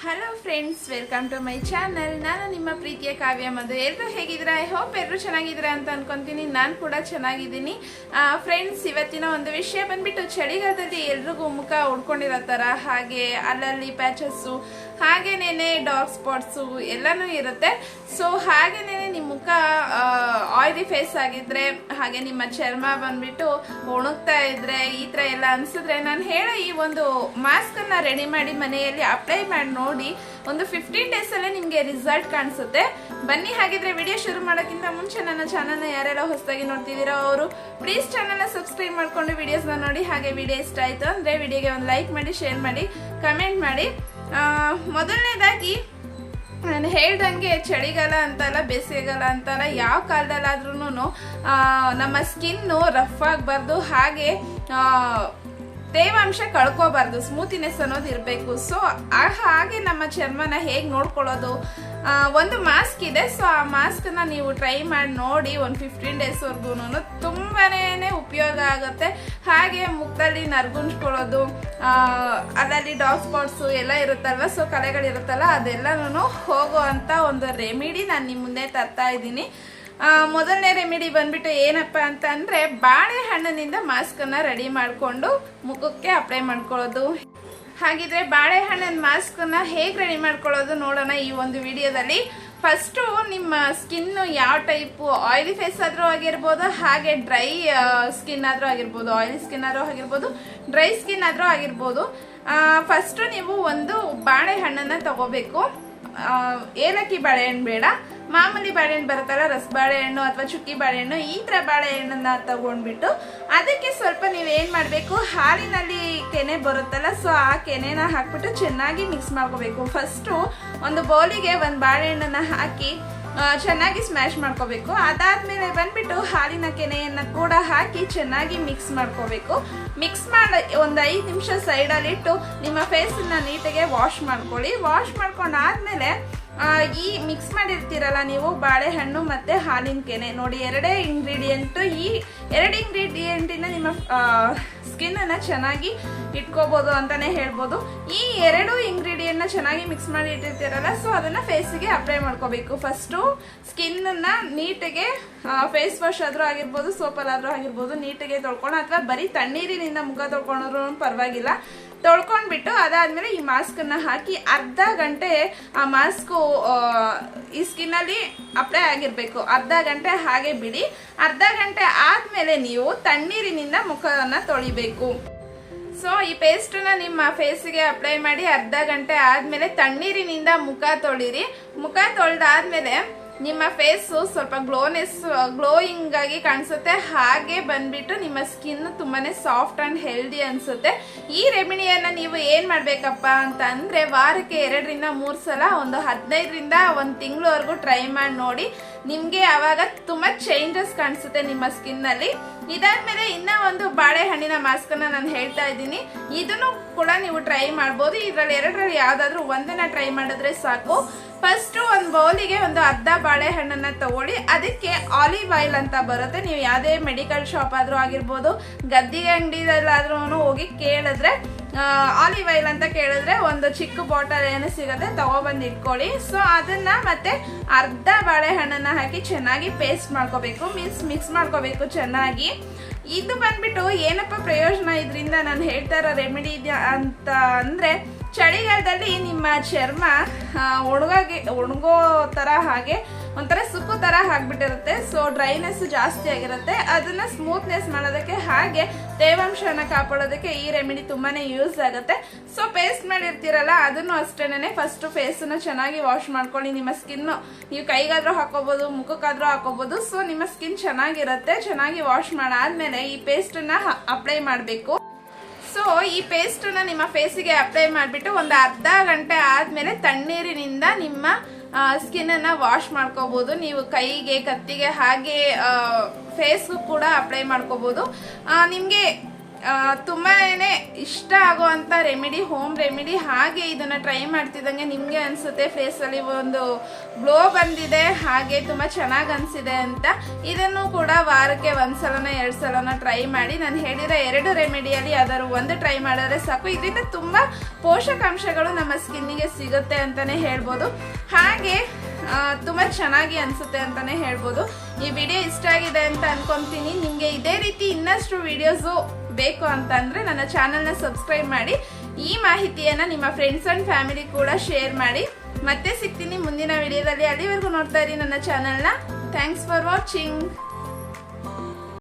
Hello friends welcome to my channel ನಾನು ನಿಮ್ಮ ಪ್ರೀತಿಯ ಕಾವ್ಯ ಮಧು. ಎಲ್ಲರೂ ಹೇಗಿದ್ದೀರಾ? ಐ ಹೋಪ್ ಎಲ್ಲರೂ ಚೆನ್ನಾಗಿದ್ದೀರಾ ಅಂತ ಅನ್ಕೊಂತೀನಿ. ನಾನು ಕೂಡ ಚೆನ್ನಾಗಿದ್ದೀನಿ. ಫ್ರೆಂಡ್ಸ್ ಇವತ್ತಿನ ಒಂದು ವಿಷಯ ಬಂದ್ಬಿಟ್ಟು ಚಳಿಗಾಲದಲ್ಲಿ ಎಲ್ರಿಗೂ ಮುಖ ಉಡ್ಕೊಂಡಿರೋ ಥರ, ಹಾಗೆ ಅಲ್ಲಲ್ಲಿ ಪ್ಯಾಚಸ್ಸು ಹಾಗೇನೇನೆ ಡಾರ್ಕ್ ಸ್ಪಾಟ್ಸು ಎಲ್ಲನೂ ಇರುತ್ತೆ. ಸೊ ಹಾಗೇನೇನೆ ನಿಮ್ಮ ಮುಖ ಆಯಿಲಿ ಫೇಸ್ ಆಗಿದ್ರೆ ಹಾಗೆ ನಿಮ್ಮ ಚರ್ಮ ಬಂದ್ಬಿಟ್ಟು ಒಣಗ್ತಾ ಇದ್ರೆ ಈ ಥರ ಎಲ್ಲ ಅನ್ಸಿದ್ರೆ ನಾನು ಹೇಳೋ ಈ ಒಂದು ಮಾಸ್ಕ್ ಅನ್ನ ರೆಡಿ ಮಾಡಿ ಮನೆಯಲ್ಲಿ ಅಪ್ಲೈ ಮಾಡಿ ನೋಡಿ ಒಂದು ಫಿಫ್ಟೀನ್ ಡೇಸ್ ಅಲ್ಲೇ ನಿಮ್ಗೆ ರಿಸಲ್ಟ್ ಕಾಣಿಸುತ್ತೆ. ಬನ್ನಿ, ಹಾಗಿದ್ರೆ ವಿಡಿಯೋ ಶುರು ಮಾಡೋಕ್ಕಿಂತ ಮುಂಚೆ ನನ್ನ ಚಾನಲ್ನ ಯಾರೆಲ್ಲ ಹೊಸದಾಗಿ ನೋಡ್ತಿದ್ದೀರೋ ಅವರು ಪ್ಲೀಸ್ ಚಾನಲ್ನ ಸಬ್ಸ್ಕ್ರೈಬ್ ಮಾಡ್ಕೊಂಡು ವಿಡಿಯೋಸ್ನ ನೋಡಿ, ಹಾಗೆ ವಿಡಿಯೋ ಇಷ್ಟ ಆಯ್ತು ಅಂದ್ರೆ ವಿಡಿಯೋಗೆ ಒಂದು ಲೈಕ್ ಮಾಡಿ ಶೇರ್ ಮಾಡಿ ಕಮೆಂಟ್ ಮಾಡಿ. ಮೊದಲನೇದಾಗಿ ನಾನು ಹೇಳ್ದಂಗೆ ಚಳಿಗಾಲ ಅಂತಲ್ಲ ಬೇಸಿಗೆಗಾಲ ಅಂತಲ್ಲ ಯಾವ ಕಾಲದಲ್ಲಾದ್ರೂ ನಮ್ಮ ಸ್ಕಿನ್ನು ರಫ್ ಆಗಬಾರ್ದು. ಹಾಗೆ ತೇವಾಂಶ ಕಳ್ಕೋಬಾರ್ದು ಸ್ಮೂತಿನೆಸ್ ಅನ್ನೋದು ಇರಬೇಕು. ಸೊ ಹಾಗೆ ನಮ್ಮ ಚರ್ಮನ ಹೇಗೆ ನೋಡ್ಕೊಳ್ಳೋದು? ಒಂದು ಮಾಸ್ಕ್ ಇದೆ. ಸೊ ಆ ಮಾಸ್ಕನ್ನ ನೀವು ಟ್ರೈ ಮಾಡಿ ನೋಡಿ, ಒಂದು ಫಿಫ್ಟೀನ್ ಡೇಸ್ವರೆಗೂ ತುಂಬಾನೇ ಉಪಯೋಗ ಆಗುತ್ತೆ. ಹಾಗೆ ಮುಖದಲ್ಲಿ ನರ್ಗುಂಜ್ಕೊಳ್ಳೋದು ಅದರಲ್ಲಿ ಡಾಕ್ ಸ್ಪಾಟ್ಸು ಎಲ್ಲ ಇರುತ್ತಲ್ವ? ಸೊ ಕಲೆಗಳಿರುತ್ತಲ್ಲ ಅದೆಲ್ಲನೂ ಹೋಗೋ ಅಂತ ಒಂದು ರೆಮಿಡಿ ನಾನು ನಿಮ್ಮ ಮುಂದೆ ತರ್ತಾ ಇದ್ದೀನಿ. ಮೊದಲನೇ ರೆಮಿಡಿ ಬಂದ್ಬಿಟ್ಟು ಏನಪ್ಪ ಅಂತ ಅಂದ್ರೆ ಬಾಳೆಹಣ್ಣಿನಿಂದ ಮಾಸ್ಕ್ ಅನ್ನ ರೆಡಿ ಮಾಡಿಕೊಂಡು ಮುಖಕ್ಕೆ ಅಪ್ಲೈ ಮಾಡ್ಕೊಳ್ಳೋದು. ಹಾಗಿದ್ರೆ ಬಾಳೆಹಣ್ಣಿನ ಮಾಸ್ಕ್ ಅನ್ನ ಹೇಗೆ ರೆಡಿ ಮಾಡ್ಕೊಳ್ಳೋದು ನೋಡೋಣ ಈ ಒಂದು ವಿಡಿಯೋದಲ್ಲಿ. ಫಸ್ಟು ನಿಮ್ಮ ಸ್ಕಿನ್ನು ಯಾವ ಟೈಪು ಆಯಿಲಿ ಫೇಸ್ ಆದರೂ ಆಗಿರ್ಬೋದು, ಹಾಗೆ ಡ್ರೈ ಸ್ಕಿನ್ ಆದರೂ ಆಗಿರ್ಬೋದು ಆಯಿಲಿ ಸ್ಕಿನ್ ಆದರೂ ಆಗಿರ್ಬೋದು ಡ್ರೈ ಸ್ಕಿನ್ ಆದರೂ ಆಗಿರ್ಬೋದು. ಫಸ್ಟು ನೀವು ಒಂದು ಬಾಳೆಹಣ್ಣನ್ನು ತಗೋಬೇಕು. ಏಲಕ್ಕಿ ಬಾಳೆಹಣ್ಣು ಬೇಡ. ಮಾಮೂಲಿ ಬಾಳೆಹಣ್ಣು ಬರುತ್ತಲ್ಲ ರಸಬಾಳೆಹಣ್ಣು ಅಥವಾ ಚುಕ್ಕಿ ಬಾಳೆಹಣ್ಣು, ಈ ಥರ ಬಾಳೆಹಣ್ಣನ್ನ ತಗೊಂಡ್ಬಿಟ್ಟು ಅದಕ್ಕೆ ಸ್ವಲ್ಪ ನೀವು ಏನು ಮಾಡಬೇಕು, ಹಾಲಿನಲ್ಲಿ ಕೆನೆ ಬರುತ್ತಲ್ಲ ಸೊ ಆ ಕೆನೆನ ಹಾಕ್ಬಿಟ್ಟು ಚೆನ್ನಾಗಿ ಮಿಕ್ಸ್ ಮಾಡ್ಕೋಬೇಕು. ಫಸ್ಟು ಒಂದು ಬೌಲಿಗೆ ಒಂದು ಬಾಳೆಹಣ್ಣನ್ನು ಹಾಕಿ ಚೆನ್ನಾಗಿ ಸ್ಮ್ಯಾಶ್ ಮಾಡ್ಕೋಬೇಕು. ಅದಾದ್ಮೇಲೆ ಬಂದ್ಬಿಟ್ಟು ಹಾಲಿನ ಕೆನೆಯನ್ನು ಕೂಡ ಹಾಕಿ ಚೆನ್ನಾಗಿ ಮಿಕ್ಸ್ ಮಾಡ್ಕೋಬೇಕು. ಮಿಕ್ಸ್ ಮಾಡಿ, ಒಂದು ಐದು ನಿಮಿಷ ಸೈಡಲ್ಲಿಟ್ಟು ನಿಮ್ಮ ಫೇಸನ್ನ ನೀಟಾಗೆ ವಾಶ್ ಮಾಡ್ಕೊಳ್ಳಿ. ವಾಶ್ ಮಾಡ್ಕೊಂಡಾದ್ಮೇಲೆ ಈ ಮಿಕ್ಸ್ ಮಾಡಿರ್ತೀರಲ್ಲ ನೀವು? ಬಾಳೆಹಣ್ಣು ಮತ್ತು ಹಾಲಿನ ಕೆನೆ. ನೋಡಿ, ಎರಡೇ ಇಂಗ್ರೀಡಿಯೆಂಟು ಈ ಎರಡು ಇಂಗ್ರೀಡಿಯೆಂಟಿನ ನಿಮ್ಮ ಸ್ಕಿನ್ನನ್ನು ಚೆನ್ನಾಗಿ ಇಟ್ಕೋಬೋದು ಅಂತಲೇ ಹೇಳ್ಬೋದು. ಈ ಎರಡು ಇಂಗ್ರೀಡಿಯೆಂಟ್ನ ಚೆನ್ನಾಗಿ ಮಿಕ್ಸ್ ಮಾಡಿ ಇಟ್ಟಿರ್ತೀರಲ್ಲ ಸೊ ಅದನ್ನು ಫೇಸಿಗೆ ಅಪ್ಲೈ ಮಾಡ್ಕೋಬೇಕು. ಫಸ್ಟು ಸ್ಕಿನ್ನನ್ನು ನೀಟಿಗೆ ನೀಟಾಗೆ ಫೇಸ್ ವಾಶ್ ಆದರೂ ಆಗಿರ್ಬೋದು ಸೋಪಲ್ಲಾದರೂ ಆಗಿರ್ಬೋದು, ನೀಟಾಗೆ ತೊಳ್ಕೊಂಡು ಅಥವಾ ಬರೀ ತಣ್ಣೀರಿನಿಂದ ಮುಖ ತೊಳ್ಕೊಂಡ್ರು ಪರವಾಗಿಲ್ಲ. ತೊಳ್ಕೊಂಡ್ಬಿಟ್ಟು ಅದಾದ್ಮೇಲೆ ಈ ಮಾಸ್ಕ್ ಅನ್ನ ಹಾಕಿ ಅರ್ಧ ಗಂಟೆ ಆ ಮಾಸ್ಕು ಈ ಸ್ಕಿನ್ನಲ್ಲಿ ಅಪ್ಲೈ ಆಗಿರಬೇಕು. ಅರ್ಧ ಗಂಟೆ ಹಾಗೆ ಬಿಡಿ. ಅರ್ಧ ಗಂಟೆ ಆದ್ಮೇಲೆ ನೀವು ತಣ್ಣೀರಿನಿಂದ ಮುಖವನ್ನ ತೊಳಿಬೇಕು. ಸೊ ಈ ಪೇಸ್ಟನ್ನ ನಿಮ್ಮ ಫೇಸ್ಗೆ ಅಪ್ಲೈ ಮಾಡಿ ಅರ್ಧ ಗಂಟೆ ಆದ್ಮೇಲೆ ತಣ್ಣೀರಿನಿಂದ ಮುಖ ತೊಳಿರಿ. ಮುಖ ತೊಳೆದಾದ್ಮೇಲೆ ನಿಮ್ಮ ಫೇಸು ಸ್ವಲ್ಪ ಗ್ಲೋನೆಸ್ ಗ್ಲೋಯಿಂಗ್ ಆಗಿ ಕಾಣಿಸುತ್ತೆ. ಹಾಗೆ ಬಂದ್ಬಿಟ್ಟು ನಿಮ್ಮ ಸ್ಕಿನ್ ತುಂಬಾನೇ ಸಾಫ್ಟ್ ಆ್ಯಂಡ್ ಹೆಲ್ದಿ ಅನಿಸುತ್ತೆ. ಈ ರೆಮಿಡಿಯನ್ನು ನೀವು ಏನು ಮಾಡಬೇಕಪ್ಪ ಅಂತ ಅಂದರೆ ವಾರಕ್ಕೆ ಎರಡರಿಂದ ಮೂರು ಸಲ ಒಂದು ಹದಿನೈದರಿಂದ ಒಂದು ತಿಂಗಳವರೆಗೂ ಟ್ರೈ ಮಾಡಿ ನೋಡಿ. ನಿಮಗೆ ಆವಾಗ ತುಂಬ ಚೇಂಜಸ್ ಕಾಣಿಸುತ್ತೆ ನಿಮ್ಮ ಸ್ಕಿನ್ನಲ್ಲಿ ಇದಾದಮೇಲೆ ಇನ್ನ ಒಂದು ಬಾಳೆಹಣ್ಣಿನ ಮಾಸ್ಕನ್ನು ನಾನು ಹೇಳ್ತಾ ಇದ್ದೀನಿ. ಇದನ್ನು ಕೂಡ ನೀವು ಟ್ರೈ ಮಾಡ್ಬೋದು. ಇದರಲ್ಲಿ ಎರಡರಲ್ಲಿ ಯಾವುದಾದ್ರೂ ಒಂದನ್ನು ಟ್ರೈ ಮಾಡಿದ್ರೆ ಸಾಕು. ಫಸ್ಟ್ ಒಂದು ಬೌಲಿಗೆ ಒಂದು ಅರ್ಧ ಬಾಳೆಹಣ್ಣನ್ನು ತಗೊಳ್ಳಿ. ಅದಕ್ಕೆ ಆಲಿವ್ ಆಯಿಲ್ ಅಂತ ಬರುತ್ತೆ. ನೀವು ಯಾವುದೇ ಮೆಡಿಕಲ್ ಶಾಪ್ ಆದರೂ ಆಗಿರ್ಬೋದು, ಗದ್ದಿ ಅಂಗಡಿಯಲ್ಲಾದ್ರೂ ಹೋಗಿ ಕೇಳಿದ್ರೆ ಆಲಿವ್ ಆಯಿಲ್ ಅಂತ ಕೇಳಿದ್ರೆ ಒಂದು ಚಿಕ್ಕ ಬಾಟಲ್ ಏನು ಸಿಗುತ್ತೆ, ತಗೊಬಂದು ಇಟ್ಕೊಳ್ಳಿ. ಸೊ ಅದನ್ನು ಮತ್ತೆ ಅರ್ಧ ಬಾಳೆಹಣ್ಣನ್ನು ಹಾಕಿ ಚೆನ್ನಾಗಿ ಪೇಸ್ಟ್ ಮಾಡ್ಕೋಬೇಕು. ಮೀನ್ಸ್ ಮಿಕ್ಸ್ ಮಾಡ್ಕೋಬೇಕು ಚೆನ್ನಾಗಿ. ಇದು ಬಂದ್ಬಿಟ್ಟು ಏನಪ್ಪ ಪ್ರಯೋಜನ ಇದರಿಂದ ನಾನು ಹೇಳ್ತಾ ಇರೋ ರೆಮಿಡಿ ಅಂತ ಅಂದ್ರೆ ಚಳಿಗಾಲದಲ್ಲಿ ನಿಮ್ಮ ಚರ್ಮ ಒಣಗಾಗಿ, ಒಣಗೋ ತರ ಹಾಗೆ, ಒಂಥರ ಸುಕ್ಕು ತರ ಆಗ್ಬಿಟ್ಟಿರುತ್ತೆ. ಸೊ ಡ್ರೈನೆಸ್ ಜಾಸ್ತಿ ಆಗಿರುತ್ತೆ. ಅದನ್ನ ಸ್ಮೂತ್ನೆಸ್ ಮಾಡೋದಕ್ಕೆ ಹಾಗೆ ತೇವಾಂಶನ ಕಾಪಾಡೋದಕ್ಕೆ ಈ ರೆಮಿಡಿ ತುಂಬಾನೇ ಯೂಸ್ ಆಗುತ್ತೆ. ಸೊ ಪೇಸ್ಟ್ ಮಾಡಿರ್ತೀರಲ್ಲ, ಅದನ್ನು ಅಷ್ಟೇನೆ ಫಸ್ಟ್ ಫೇಸನ್ನು ಚೆನ್ನಾಗಿ ವಾಶ್ ಮಾಡ್ಕೊಳ್ಳಿ. ನಿಮ್ಮ ಸ್ಕಿನ್ ನೀವು ಕೈಗಾದ್ರೂ ಹಾಕೋಬಹುದು ಮುಖಕ್ಕಾದ್ರೂ ಹಾಕೋಬಹುದು ಸೊ ನಿಮ್ಮ ಸ್ಕಿನ್ ಚೆನ್ನಾಗಿರುತ್ತೆ, ಚೆನ್ನಾಗಿ ವಾಶ್ ಮಾಡಾದ್ಮೇಲೆ ಈ ಪೇಸ್ಟನ್ನು ಅಪ್ಲೈ ಮಾಡಬೇಕು. ಈ ಪೇಸ್ಟನ್ನು ನಿಮ್ಮ ಫೇಸಿಗೆ ಅಪ್ಲೈ ಮಾಡಿಬಿಟ್ಟು ಒಂದು ಅರ್ಧ ಗಂಟೆ ಆದ್ಮೇಲೆ ತಣ್ಣೀರಿನಿಂದ ನಿಮ್ಮ ಸ್ಕಿನ್ ಅನ್ನ ವಾಶ್ ಮಾಡ್ಕೋಬಹುದು ನೀವು ಕೈಗೆ, ಕತ್ತಿಗೆ ಹಾಗೆ ಫೇಸ್ಗೂ ಕೂಡ ಅಪ್ಲೈ ಮಾಡ್ಕೋಬಹುದು ನಿಮಗೆ ತುಂಬಾನೇ ಇಷ್ಟ ಆಗುವಂತ ರೆಮಿಡಿ ಹೋಮ್ ರೆಮಿಡಿ ಹಾಗೆ ಇದನ್ನ ಟ್ರೈ ಮಾಡ್ತಿದ್ದಂಗೆ ನಿಮಗೆ ಅನ್ಸುತ್ತೆ. ಫೇಸ್ ಅಲ್ಲಿ ಒಂದು ಗ್ಲೋ ಬಂದಿದೆ, ಹಾಗೆ ತುಂಬಾ ಚೆನ್ನಾಗಿ ಅನ್ಸಿದೆ ಅಂತ. ಇದನ್ನು ಕೂಡ ವಾರಕ್ಕೆ ಒಂದ್ಸಲನ ಎರಡು ಸಲನ ಟ್ರೈ ಮಾಡಿ. ನಾನು ಹೇಳಿರೋ ಎರಡು ರೆಮಿಡಿಯಲ್ಲಿ ಯಾವ್ದಾದ್ರು ಒಂದು ಟ್ರೈ ಮಾಡಿದ್ರೆ ಸಾಕು. ಇದರಿಂದ ತುಂಬಾ ಪೋಷಕಾಂಶಗಳು ನಮ್ಮ ಸ್ಕಿನ್ನಿಗೆ ಸಿಗುತ್ತೆ ಅಂತಾನೆ ಹೇಳ್ಬೋದು. ಹಾಗೆ ತುಂಬ ತುಂಬಾ ಚೆನ್ನಾಗಿ ಅನ್ಸುತ್ತೆ ಅಂತಾನೆ ಹೇಳ್ಬೋದು. ಈ ವಿಡಿಯೋ ಇಷ್ಟ ಆಗಿದೆ ಅಂತ ಅನ್ಕೊಂತೀನಿ. ನಿಮಗೆ ಇದೇ ರೀತಿ ಇನ್ನಷ್ಟು ವಿಡಿಯೋಸು ಬೇಕು ಅಂತಂದ್ರೆ ನನ್ನ ಚಾನಲ್ನ ಸಬ್ಸ್ಕ್ರೈಬ್ ಮಾಡಿ. ಈ ಮಾಹಿತಿಯನ್ನ ನಿಮ್ಮ ಫ್ರೆಂಡ್ಸ್ ಅಂಡ್ ಫ್ಯಾಮಿಲಿ ಕೂಡ ಶೇರ್ ಮಾಡಿ. ಮತ್ತೆ ಸಿಗ್ತೀನಿ ಮುಂದಿನ ವಿಡಿಯೋದಲ್ಲಿ. ಅಲ್ಲಿವರೆಗೂ ನೋಡ್ತಾ ಇರಿ ನನ್ನ ಚಾನಲ್ನ. Thanks for watching